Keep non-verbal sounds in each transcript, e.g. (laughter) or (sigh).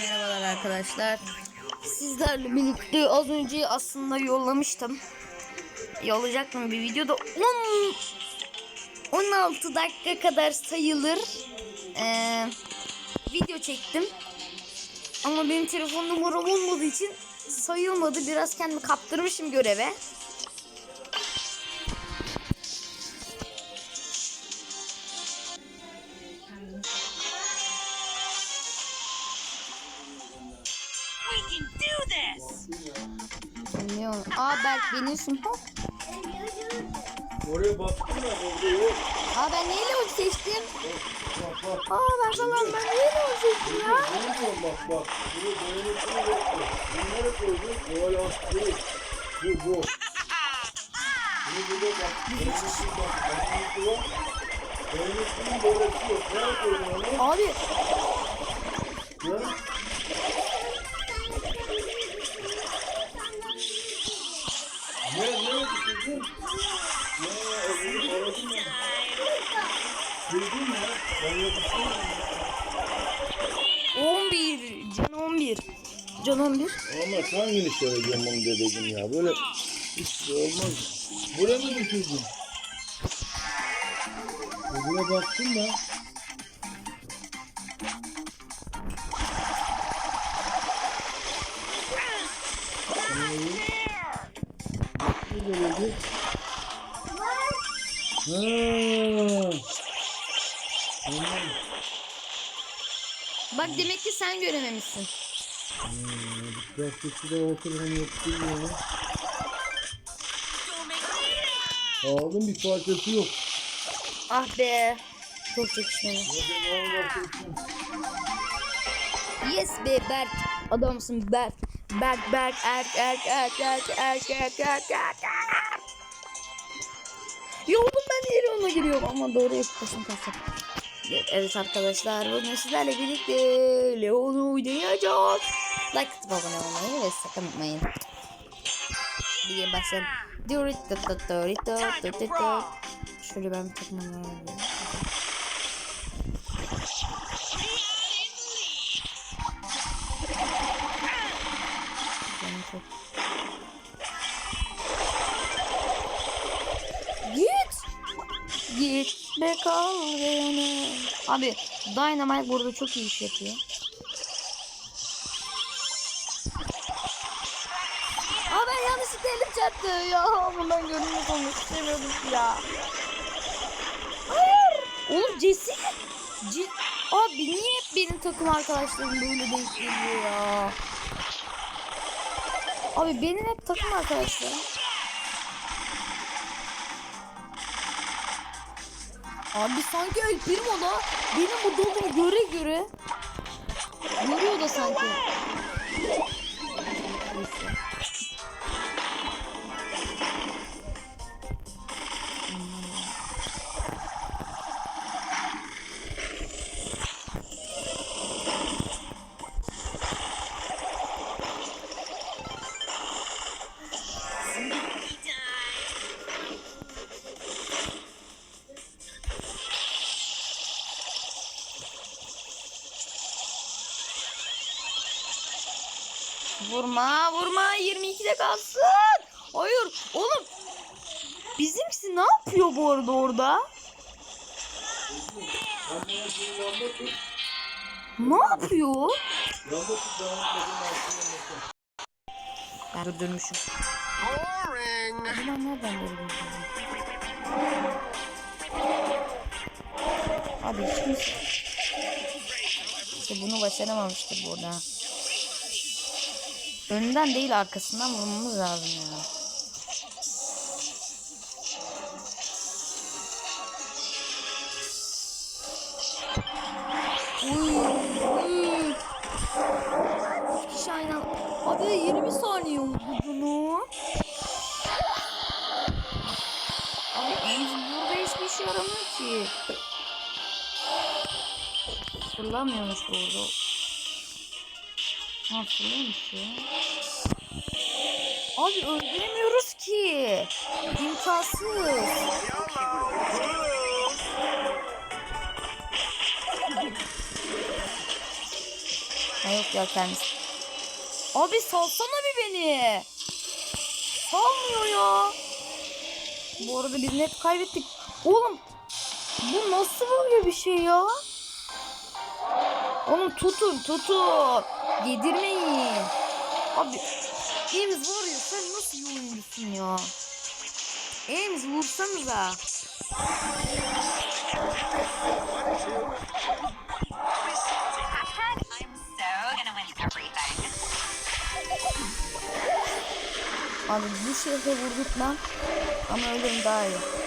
Merhabalar arkadaşlar. Sizlerle birlikte az önce aslında yollamıştım. Yollayacaktım bir videoda 10 16 dakika kadar sayılır ee, video çektim. Ama benim telefon numaram olmadığı için sayılmadı. Biraz kendimi kaptırmışım göreve. Can do this! Bilmiyorum. Aa Berk beniyorsun. Ha? Oraya baktın mı? Orada yok. Aa ben neyle onu seçtim? Bak bak. Aa ben falan ben neyle onu seçtim ya? Görüyor bak bak. Bunu dayanıklılığı yoktu. Bunları koyduk. Kolay az değil. Bu bu. Bunu burada bak. Dayanıklı bak. Dayanıklı var. Dayanıklının böylesi yok. Nereye koydun onu? Abi Ya. 11 can 11 can 11 Ama sen yine söyleyeceğim onu dedeciğim ya. Böyle hiç şey olmaz. Buraya mı düşürdün? Buraya baktın mı? Bak demek ki sen görememişsin Gazetesi de ortadan yaptım ya. Aldım bir parçası yok. ah be çok çekişmeli yes be Berk adamsın Berk Berk Berk erk erk erk erk erk erk erk erk erk ona giriyorum ama doğru yapıyorsun kasap. Evet arkadaşlar bugün sizlerle birlikte Leon'u oynayacağız. Like atıp abone olmayı ve sakın unutmayın. Diye başlayalım. Şöyle ben takmam lazım. Git be kal beni. Abi Dynamite burada çok iyi iş yapıyor. Aa ben yanlışlıkla elim çarptı ya. Bundan görünmez olmak istemiyordum ya. Hayır. Oğlum Jesse. C Abi niye hep benim takım arkadaşlarım böyle denk geliyor ya? Abi benim hep takım arkadaşlarım. Abi sanki El Primo da benim bu olduğumu göre göre görüyor da sanki. Neyse. 22'de kalsın. Hayır oğlum. Bizimkisi ne yapıyor bu arada orada? Ne yapıyor? Ben durdurmuşum. Ulan nereden durdurdum? Abi hiç kimse... İşte bunu başaramamıştır burada. Önden değil arkasından vurmamız lazım ya. Uy, uy. İki kişi aynı anda- Abi 20 saniye oldu bunu. Abi burada hiçbir işe yaramıyor ki. Fırlamıyormuş burada. Ha fırlıyormuş ya. Abi öldüremiyoruz ki. İmkansız. Ha yok ya kendisi. Abi salsana bir beni. Salmıyor ya. Bu arada biz net kaybettik. Oğlum bu nasıl böyle bir şey ya? Oğlum tutun tutun. Yedirmeyin. Abi var ya sen nasıl iyi oyuncusun ya? James vursanıza. Abi bu şehre vurduk lan. Ama ölüm daha iyi.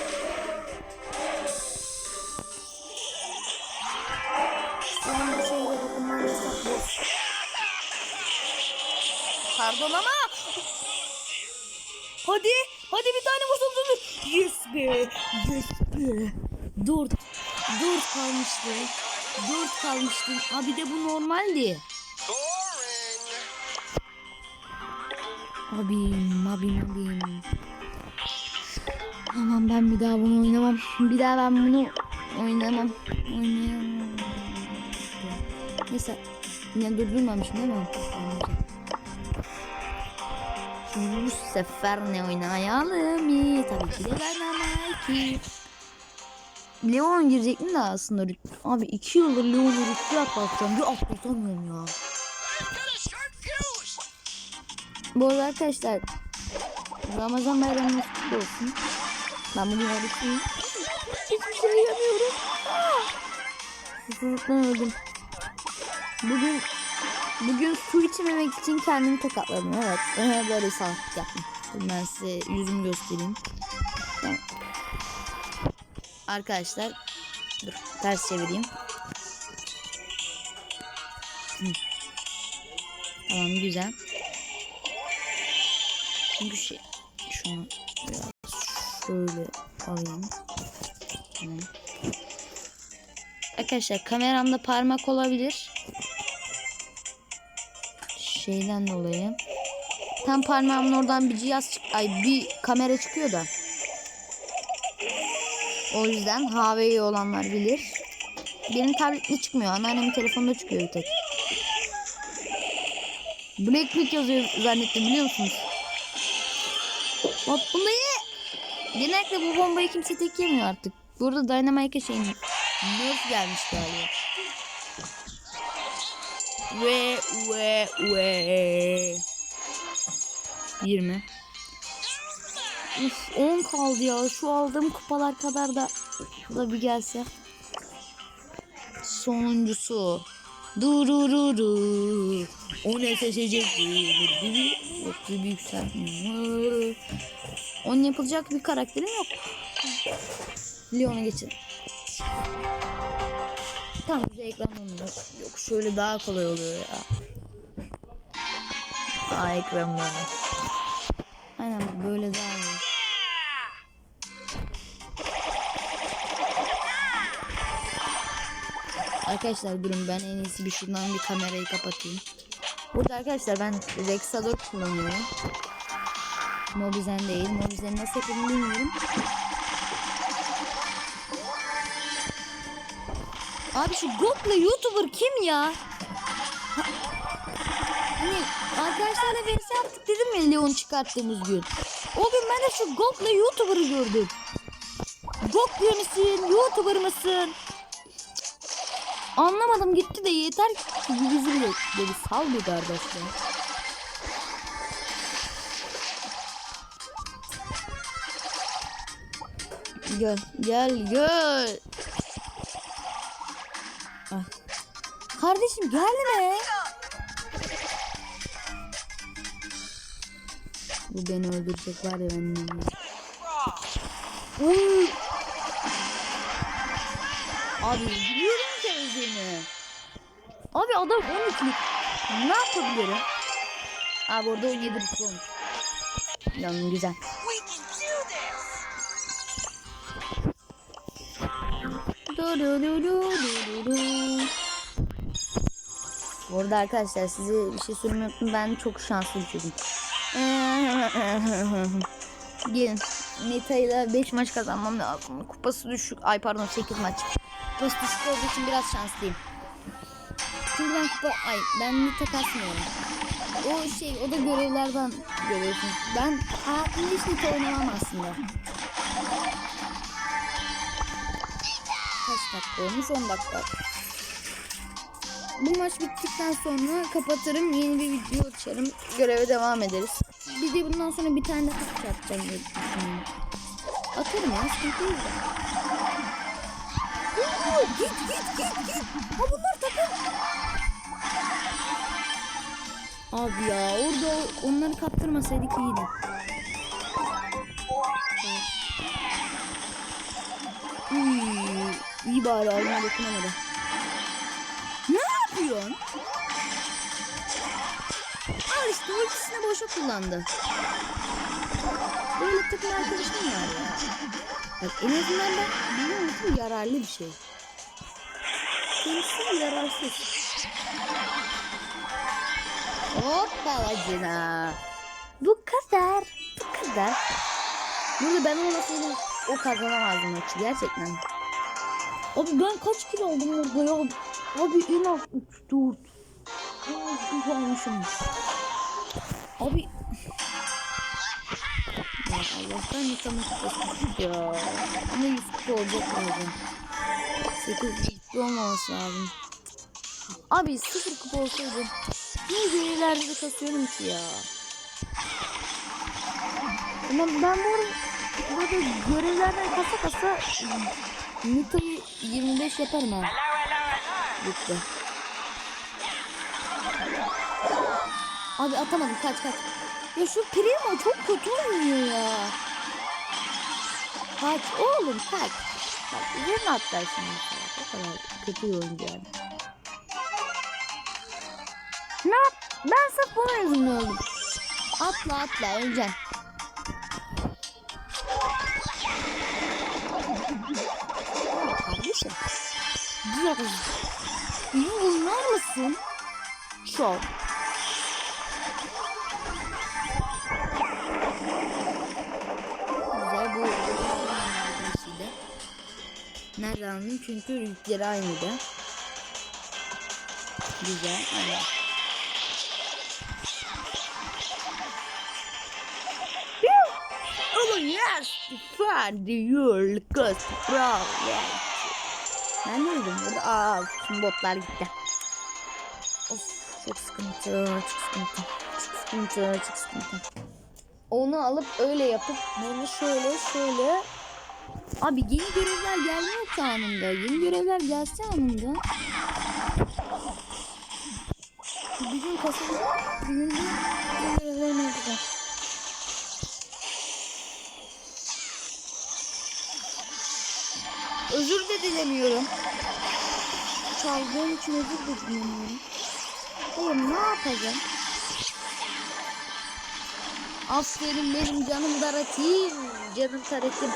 Pardon ama. Hadi. Hadi bir tane vursun dur. Yes be. Yes be. Dört. Dört kalmıştı. Dört kalmıştı. Abi de bu normaldi. Abim, abim, abim. Aman ben bir daha bunu oynamam. Bir daha ben bunu oynamam. Oynayamam. Neyse. Yine durdurmamışım değil mi? Şimdi bu sefer ne oynayalım? Tabii ki de Dynamite. Leon girecektim de aslında. Abi iki yıldır Leon'u rütbe atlatacağım. Bir atlatamıyorum ya. Bu arada arkadaşlar Ramazan bayramınız kutlu olsun. Ben bugün oruçluyum. Hiçbir şey yemiyorum. Susuzluktan öldüm. Bugün bugün su içmemek için kendimi tokatladım. Evet. Öyle böyle salak yaptım. Dur Ben size yüzümü göstereyim. Arkadaşlar dur ters çevireyim. Tamam güzel. Çünkü şey şunu biraz şöyle alayım. Tamam. Arkadaşlar kameramda parmak olabilir. Şeyden dolayı. Tam parmağımın oradan bir cihaz çık ay bir kamera çıkıyor da. O yüzden Huawei olanlar bilir. Benim tabletimde çıkmıyor. Anneannemin telefonunda çıkıyor bir tek. Blackpink yazıyor zannettim biliyor musunuz? Hop bunu. Genellikle bu bombayı kimse tek yemiyor artık. Burada Dynamite'e şey nerf gelmiş galiba. Ve ve ve 20 Uf 10 kaldı ya. Şu aldığım kupalar kadar da da bir gelse. Sonuncusu. Durururu. O ne seçecek? Büyük yükseltmiyor. Onun yapılacak bir karakterim yok. Leon'a geçelim. Tamam bize ekran olmuyor. Yok şöyle daha kolay oluyor ya. Aa ekran böyle. Aynen böyle daha iyi. Arkadaşlar durun ben en iyisi bir şuradan bir kamerayı kapatayım. Burada arkadaşlar ben Rexador kullanıyorum. Mobizen değil. Mobizen nasıl yapıldığını bilmiyorum. Abi şu Gok'la YouTuber kim ya? Ha- Hani arkadaşlarla vs yaptık dedim ya Leon çıkarttığımız gün. O gün ben de şu Gok'la YouTuber'ı gördüm. Gok diyor musun? YouTuber mısın? Anlamadım gitti de yeter ki bizi bile dedi sal bir kardeş ya. Gel gel gel. Kardeşim gelme. Bu beni öldürecek var ya. Uy. Abi biliyorum ki özünü. Abi adam 12'lik. Ne yapabilirim? Abi orada 17 rütbe olmuş. Lan güzel. Du du du du du du du. Bu arada arkadaşlar size bir şey söylemeyi. Ben çok şanslı bir çocuğum. (laughs) Gelin. Nita'yla 5 maç kazanmam lazım. Kupası düşük. Ay pardon 8 maç. Kupası düşük olduğu için biraz şanslıyım. Çünkü ben kupa... Ay ben Nita kasmıyorum. O şey o da görevlerden görüyorsun. Ben hayatımda hiç Nita oynamam aslında. Kaç dakika olmuş? 10 dakika. Bu maç bittikten sonra kapatırım. Yeni bir video açarım. Göreve devam ederiz. Bir de bundan sonra bir tane daha kutu atacağım diye düşünüyorum. Atarım ya sıkıntı git git git git. Ha bunlar takım. Abi ya orada onları kaptırmasaydık iyiydi. Uy, iyi bari alma dokunamadı. Ne yapıyorsun? Al işte ultisini boşa kullandı. Böyle takım arkadaşım var ya. Bak en azından ben benim ultim yararlı bir şey. Kendisi yararsız. Hoppalacına. Bu kadar. Bu kadar. Burada ben olmasaydım o kazanamazdı maçı gerçekten. Abi ben kaç kilo aldım orada ya? Abi en az 3 4. En az 3 almışım. Abi ya Allah'tan yıkamak istedim ya. Ama 100 kupa olacak lazım. 8 kupa olmaması lazım. Abi 0 kupa olsaydı. Niye görevlerde de kasıyorum ki ya? Ama ben bu arada burada görevlerden kasa kasa Nita'yı 25 yaparım ha. Bitti. Abi atamadım kaç kaç. Ya şu Primo çok kötü oynuyor ya. Kaç oğlum kaç. Bak üzerine atlar şimdi. O kadar kötü oyuncu yani. Ne yap? Ben sırf buna yüzümle oldum. Atla atla öleceksin. Kardeşim. Biraz. İyi Çok. Güzel bu arkadaşıydı. Nereden aldım? Çünkü renkleri aynıydı. Güzel. Aynen. Oh yes, find your cost problem. Ben dedim burada? Aa, botlar gitti. Çok sıkıntı, çok sıkıntı, çok sıkıntı, çok sıkıntı. Onu alıp öyle yapıp bunu şöyle şöyle. Abi yeni görevler gelmiyor ki anında. Yeni görevler gelse anında. Bir gün kasada bir gün. Özür de dilemiyorum. Çaldığım için özür de dilemiyorum. Hayır ne yapacağım? Aferin benim canım taratim. Canım taratim.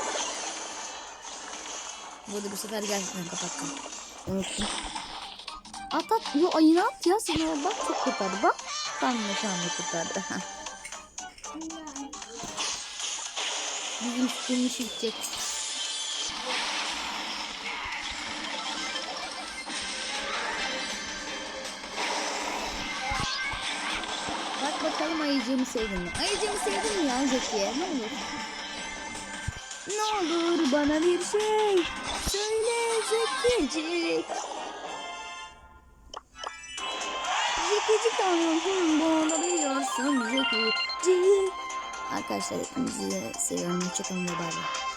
Burada bu sefer gerçekten kapattım. Unuttum. At at. Yo ayını at ya. Seni o bak çok kurtardı. Bak. Tam da şu anda kurtardı. Bizim sütümüş gidecek. Bakalım ayıcığımı sevdin mi? Ayıcığımı sevdin mi ya Zekiye? Ne olur? Ne olur bana bir şey söyle Zekicik. Zekicik anlamı bana biliyorsun Zekicik. Arkadaşlar hepinizi seviyorum. Hoşçakalın ve bay bay.